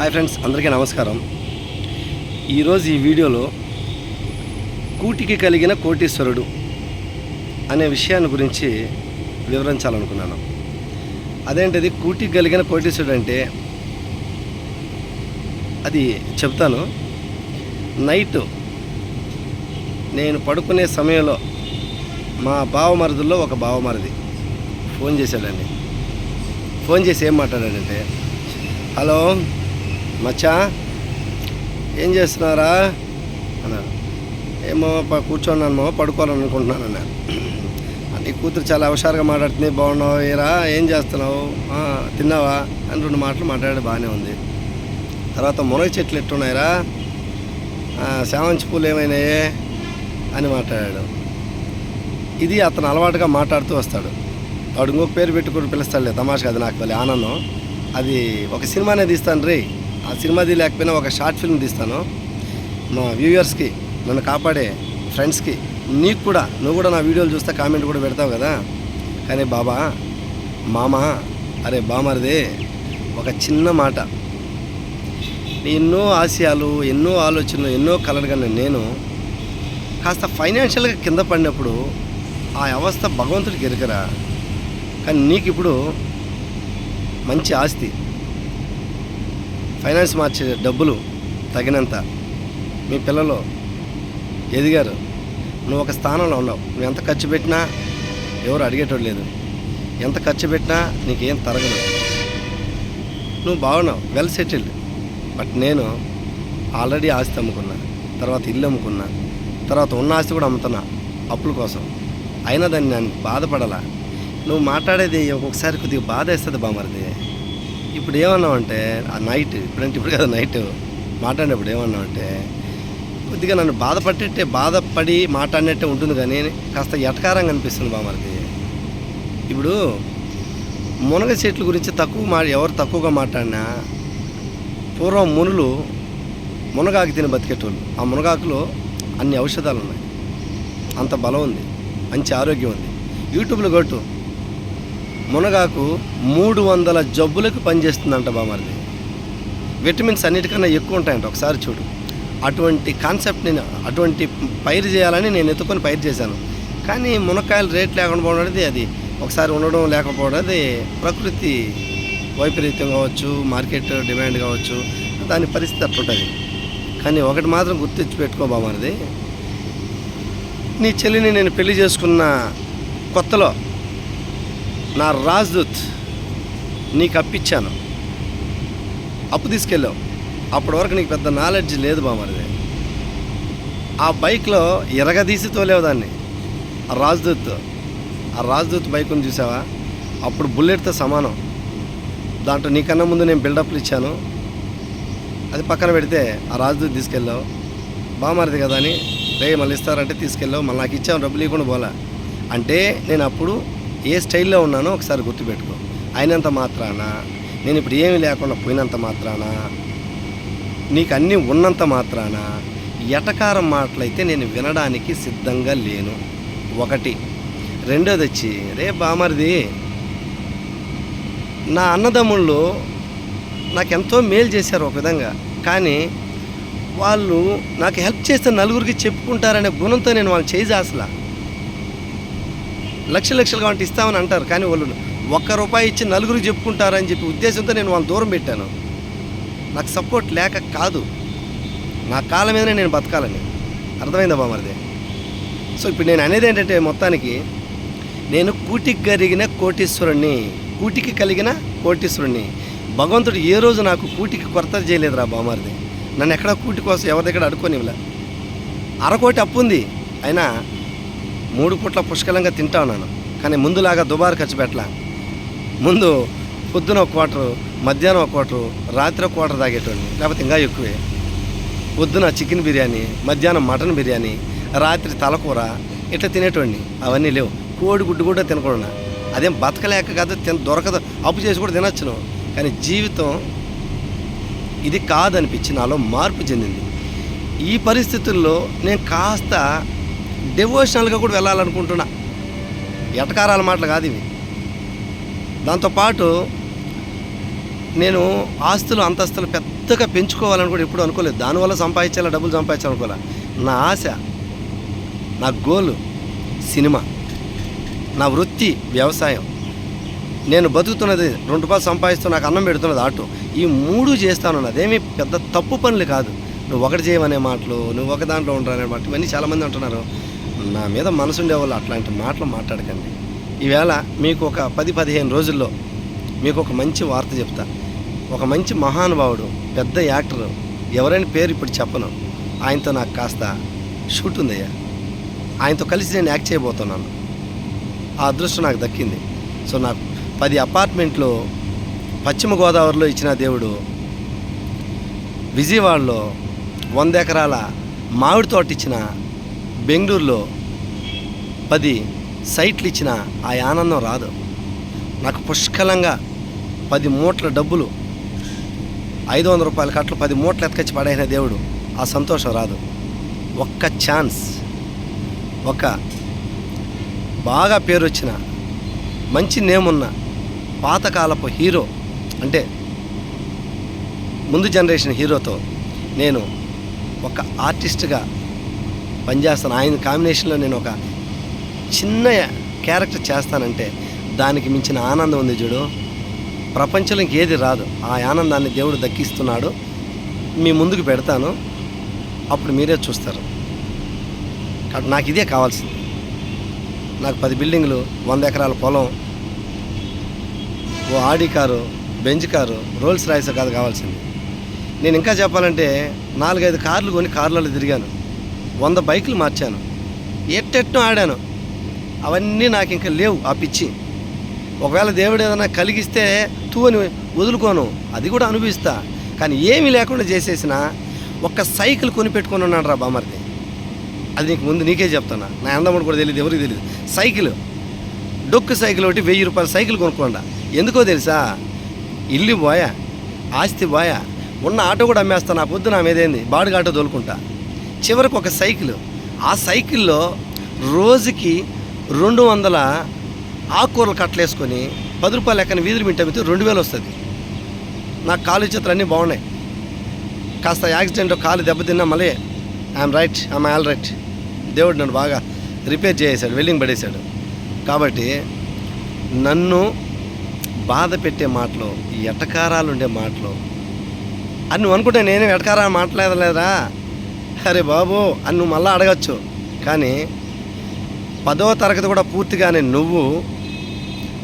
Hi friends అందరికీ నమస్కారం. ఈరోజు ఈ వీడియోలో కూటికి కలిగిన కోటీశ్వరుడు అనే విషయాన్ని గురించి వివరించాలనుకున్నాను. అదేంటిది? కూటికి కలిగిన కోటీశ్వరుడు అంటే? అది చెప్తాను. నైట్ నేను పడుకునే సమయంలో మా బావమరుదుల్లో ఒక బావమరిది ఫోన్ చేశాడండి. ఫోన్ చేసి ఏం మాట్లాడాడంటే హలో మచ్చా ఏం చేస్తున్నారా అన్నాడు ఏమో కూర్చోన్నాను మామ పడుకోవాలని అనుకుంటున్నాను అన్నాడు నీ కూతురు చాలా హుషారుగా మాట్లాడుతుంది బాగున్నావు? ఏరా? ఏం చేస్తున్నావు? తిన్నావా? అని రెండు మాటలు మాట్లాడి బాగానే ఉంది. తర్వాత మునగ చెట్లు ఎట్టున్నాయిరా? "ఆ, శామంతి పూలు ఏమైనాయే? అని మాట్లాడాడు. ఇది అతను అలవాటుగా మాట్లాడుతూ వస్తాడు. వాడు ఇంకొక పేరు పెట్టుకుని పిలుస్తాడులే తమాషా అది నాకు భలే ఆనందం. అది ఒక సినిమానే తీస్తాను రే. ఆ సినిమాది లేకపోయినా ఒక షార్ట్ ఫిల్మ్ తీస్తాను. మా వ్యూవర్స్కి నన్ను కాపాడే ఫ్రెండ్స్కి నీకు కూడా నువ్వు కూడా నా వీడియోలు చూస్తే కామెంట్ కూడా పెడతావు కదా. కానీ బాబా మామ అరే బామరిదే ఒక చిన్న మాట. ఎన్నో ఆశయాలు ఎన్నో ఆలోచనలు ఎన్నో కలలు కన్నా నేను కాస్త ఫైనాన్షియల్గా కింద పడినప్పుడు ఆ అవస్థ భగవంతుడికి ఎరుకరా. కానీ నీకు ఇప్పుడు మంచి ఆస్తి. ఫైనాన్స్ మార్చే డబ్బులు తగినంత. మీ పిల్లలు ఎదిగారు. నువ్వు ఒక స్థానంలో ఉన్నావు. నువ్వు ఎంత ఖర్చు పెట్టినా ఎవరు అడిగేటోడు లేదు. ఎంత ఖర్చు పెట్టినా నీకేం తరగదు. నువ్వు బాగున్నావు. Well settled. బట్ నేను ఆల్రెడీ ఆస్తి అమ్ముకున్నా. తర్వాత ఇల్లు అమ్ముకున్నా. తర్వాత ఉన్న ఆస్తి కూడా అమ్ముతున్నా. అప్పుల కోసం. అయినా దాన్ని నన్ను బాధపడాలా. నువ్వు మాట్లాడేది ఒక్కొక్కసారి కొద్దిగా బాధ వేస్తుంది బామరిది. ఇప్పుడు ఏమన్నావంటే ఆ నైట్ ఇప్పుడంటే ఇప్పుడు కదా నైట్ మాట్లాడినప్పుడు ఏమన్నావంటే కొద్దిగా నన్ను బాధపట్టేట్టే బాధపడి మాట్లాడినట్టే ఉంటుంది కానీ కాస్త ఎటకారంగా అనిపిస్తుంది బామరిది ఇప్పుడు మునగ చెట్ల గురించి తక్కువ మా ఎవరు తక్కువగా మాట్లాడినా పూర్వం మునులు మునగాకు తిని బతికేటోళ్ళు. ఆ మునగాకులో అన్ని ఔషధాలు ఉన్నాయి. అంత బలం ఉంది. మంచి ఆరోగ్యం ఉంది. యూట్యూబ్లో కొట్టు మునగాకు మూడు వందల జబ్బులకు పనిచేస్తుందంట బామర్ది. విటమిన్స్ అన్నిటికన్నా ఎక్కువ ఉంటాయంట ఒకసారి చూడు. అటువంటి కాన్సెప్ట్ నేను అటువంటి పైరు చేయాలని నేను ఎత్తుకొని పైరు చేశాను. కానీ మునక్కాయలు రేట్ లేకుండా పోవడం అనేది అది ఒకసారి ఉండడం లేకపోవడం అది ప్రకృతి వైపరీత్యం కావచ్చు మార్కెట్ డిమాండ్ కావచ్చు దాని పరిస్థితి అట్లుంటుంది. కానీ ఒకటి మాత్రం గుర్తించి పెట్టుకో బామర్ది. నీ చెల్లిని నేను పెళ్ళి చేసుకున్న కొత్తలో నా రాజ్దూత్ నీకు అప్పిచ్చాను. అప్పు తీసుకెళ్ళావు. అప్పటి వరకు నీకు పెద్ద నాలెడ్జ్ లేదు బామరిది. ఆ బైక్లో ఎరగదీసి తోలేవు దాన్ని. ఆ రాజ్దూత్ ఆ రాజ్దూత్ బైక్ని చూసావా? అప్పుడు బుల్లెట్తో సమానం. దాంట్లో నీకన్నా ముందు నేను బిల్డప్లు ఇచ్చాను. అది పక్కన పెడితే ఆ రాజ్దూత్ తీసుకెళ్ళావు. బామారిది కదా అని రే మళ్ళీ ఇస్తారంటే తీసుకెళ్ళావు. మళ్ళీ నాకు ఇచ్చాను డబ్బులు ఇవ్వకుండా పోలా. అంటే నేను అప్పుడు ఏ స్టైల్లో ఉన్నానో ఒకసారి గుర్తుపెట్టుకో. అయినంత మాత్రాన? నేను ఇప్పుడు ఏమి లేకుండా పోయినంత మాత్రాన? నీకు అన్నీ ఉన్నంత మాత్రాన? ఎటకారం మాటలైతే నేను వినడానికి సిద్ధంగా లేను. ఒకటి. రెండోది వచ్చి రే బామరిది నా అన్నదమ్ముళ్ళు నాకెంతో మేలు చేశారు ఒక విధంగా. కానీ వాళ్ళు నాకు హెల్ప్ చేస్తే నలుగురికి చెప్పుకుంటారనే గుణంతో నేను వాళ్ళు చేయి అసలు లక్ష లక్షలుగా కావాలంటే ఇస్తామని అంటారు కానీ వాళ్ళు ఒక్క రూపాయి ఇచ్చి నలుగురికి చెప్పుకుంటారని చెప్పి ఉద్దేశంతో నేను వాళ్ళని దూరం పెట్టాను. నాకు సపోర్ట్ లేక కాదు. నా కాలం మీదనే నేను బతకాలని. అర్థమైందా బామరిది? సో ఇప్పుడు నేను అనేది ఏంటంటే మొత్తానికి నేను కూటికి కలిగిన కోటీశ్వరుణ్ణి కూటికి కలిగిన కోటీశ్వరుణ్ణి. భగవంతుడు ఏ రోజు నాకు కూటికి కొరత చేయలేదురా బామారిది. నన్ను ఎక్కడ కూటి కోసం ఎవరి దగ్గర అడుకోనివ్వలే అరకోటి అప్పు ఉంది. అయినా మూడు పూట్ల పుష్కలంగా తింటా ఉన్నాను. కానీ ముందులాగా దుబారు ఖర్చు పెట్టలా. ముందు పొద్దున ఒక క్వార్టరు మధ్యాహ్నం ఒక క్వార్టరు రాత్రి ఒక క్వార్టర్ తాగేటోడిని. లేకపోతే ఇంకా ఎక్కువే. పొద్దున చికెన్ బిర్యానీ మధ్యాహ్నం మటన్ బిర్యానీ రాత్రి తలకూర ఇట్లా తినేటోడిని. అవన్నీ లేవు. కోడి గుడ్డు కూడా తినకూడదు అదేం బతకలేక కాదు తిన దొరకదు. అప్పు చేసి కూడా తినొచ్చును. కానీ జీవితం ఇది కాదనిపించి నాలో మార్పు చెందింది. ఈ పరిస్థితుల్లో నేను కాస్త డివోషనల్గా కూడా వెళ్ళాలనుకుంటున్నా. ఎటకారాల మాటలు కాదు ఇవి. దాంతోపాటు నేను ఆస్తులు అంతస్తులు పెద్దగా పెంచుకోవాలని కూడా ఎప్పుడు అనుకోలేదు. దానివల్ల సంపాదించాలా డబ్బులు సంపాదించాలనుకోలే నా ఆశ నా గోలు సినిమా నా వృత్తి వ్యవసాయం. నేను బతుకుతున్నది రెండు రూపాయలు సంపాదిస్తూ నాకు అన్నం పెడుతున్నది ఆటో. ఈ మూడు చేస్తాను ఏమీ పెద్ద తప్పు పనులు కాదు. నువ్వు ఒకటి చేయమనే మాటలు నువ్వు ఒక దాంట్లో ఉండరనే మాటలు ఇవన్నీ చాలామంది అంటున్నారు. నా మీద మనసుండేవాళ్ళు అట్లాంటి మాటలు మాట్లాడకండి. ఈవేళ మీకు ఒక పది పదిహేను రోజుల్లో మీకు ఒక మంచి వార్త చెప్తా. ఒక మంచి మహానుభావుడు పెద్ద యాక్టర్ ఎవరైనా పేరు ఇప్పుడు చెప్పను. ఆయనతో నాకు కాస్త షూట్ ఉందయ్యా. ఆయనతో కలిసి నేను యాక్ట్ చేయబోతున్నాను. ఆ అదృష్టం నాకు దక్కింది. సో నాకు పది అపార్ట్మెంట్లు పశ్చిమ గోదావరిలో ఇచ్చిన దేవుడు విజయవాడలో వంద ఎకరాల మామిడి తోట ఇచ్చిన బెంగళూరులో పది సైట్లు ఇచ్చిన ఆ ఆనందం రాదు. నాకు పుష్కలంగా పది మూట్ల డబ్బులు ఐదు వందల రూపాయల కట్టలు పది మూట్లు ఎత్తుకొచ్చి పడైన దేవుడు. ఆ సంతోషం రాదు. ఒక్క ఛాన్స్ ఒక బాగా పేరు వచ్చిన మంచి నేమ్ ఉన్న పాతకాలపు హీరో అంటే ముందు జనరేషన్ హీరోతో నేను ఒక ఆర్టిస్ట్గా పనిచేస్తాను. ఆయన కాంబినేషన్లో నేను ఒక చిన్న క్యారెక్టర్ చేస్తానంటే దానికి మించిన ఆనందం ఉంది చూడు. ప్రపంచంలో ఇంకేది రాదు. ఆ ఆనందాన్ని దేవుడు దక్కిస్తున్నాడు. మీ ముందుకు పెడతాను. అప్పుడు మీరే చూస్తారు. కాబట్టి నాకు ఇదే కావాల్సింది. నాకు పది బిల్డింగ్లు వంద ఎకరాల పొలం ఓ Audi car Benz car Rolls Royce కాదు కావాల్సింది. నేను ఇంకా చెప్పాలంటే నాలుగైదు కార్లు కొని కార్లలో తిరిగాను. వంద బైకులు మార్చాను. ఎట్టెట్టో ఆడాను. అవన్నీ నాకు ఇంకా లేవు ఆ పిచ్చి. ఒకవేళ దేవుడు ఏదైనా కలిగిస్తే తూ అని వదులుకోను. అది కూడా అనుభవిస్తా. కానీ ఏమీ లేకుండా చేసేసిన ఒక్క సైకిల్ కొని పెట్టుకొని ఉన్నాడు రా బామర్ది. అది నీకు ముందు నీకే చెప్తాను నా అందముడు కూడా తెలియదు ఎవరికి తెలియదు సైకిల్. డొక్కు సైకిల్ ఒకటి వెయ్యి రూపాయల సైకిల్ కొనుక్కోండా. ఎందుకో తెలుసా? ఇల్లు పోయా ఆస్తి పోయా. ఉన్న ఆటో కూడా అమ్మేస్తా నా పొద్దు నా మీదేంది బాడుగా ఆటో తోలుకుంటా. చివరికి ఒక సైకిల్. ఆ సైకిల్లో రోజుకి రెండు వందల ఆకుకూరలు కట్టలేసుకొని పది రూపాయలు లెక్కన వీధులు మింటే రెండు వేలు వస్తుంది. నాకు కాలు చేతులు అన్నీ బాగున్నాయి. కాస్త యాక్సిడెంట్ కాలు దెబ్బతిన్నా మళ్ళీ I'm right I'm all right. దేవుడు నన్ను బాగా రిపేర్ చేసేసాడు వెల్డింగ్ పడేశాడు కాబట్టి నన్ను బాధ పెట్టే మాటలు ఎటకారాలు ఉండే మాటలు. అని నువ్వు అనుకుంటే నేను ఎటకారా మాట్లాడలేదా అరే బాబు అని నువ్వు మళ్ళీ అడగచ్చు. కానీ పదో తరగతి కూడా పూర్తిగానే నువ్వు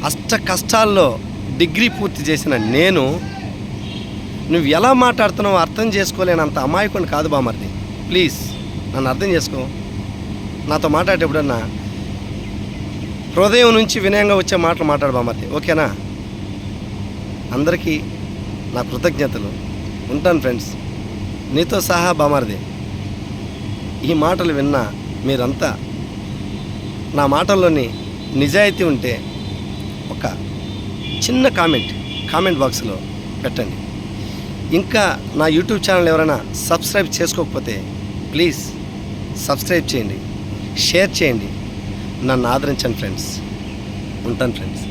అష్ట కష్టాల్లో డిగ్రీ పూర్తి చేసిన నేను నువ్వు ఎలా మాట్లాడుతున్నావో అర్థం చేసుకోలేనంత అమాయకుని కాదు బామర్ది. ప్లీజ్ నన్ను అర్థం చేసుకో. నాతో మాట్లాడేటప్పుడన్నా హృదయం నుంచి వినయంగా వచ్చే మాటలు మాట్లాడు బామర్ది ఓకేనా? అందరికీ నా కృతజ్ఞతలు. ఉంటాను ఫ్రెండ్స్. నీతో సహా బామర్ది. ఈ మాటలు విన్నా మీరంతా నా మాటల్లోని నిజాయితీ ఉంటే ఒక చిన్న కామెంట్ కామెంట్ బాక్స్లో పెట్టండి. ఇంకా నా యూట్యూబ్ ఛానల్ ఎవరైనా సబ్స్క్రైబ్ చేసుకోకపోతే ప్లీజ్ సబ్స్క్రైబ్ చేయండి షేర్ చేయండి. నన్ను ఆదరించండి ఫ్రెండ్స్. ఉంటాను ఫ్రెండ్స్.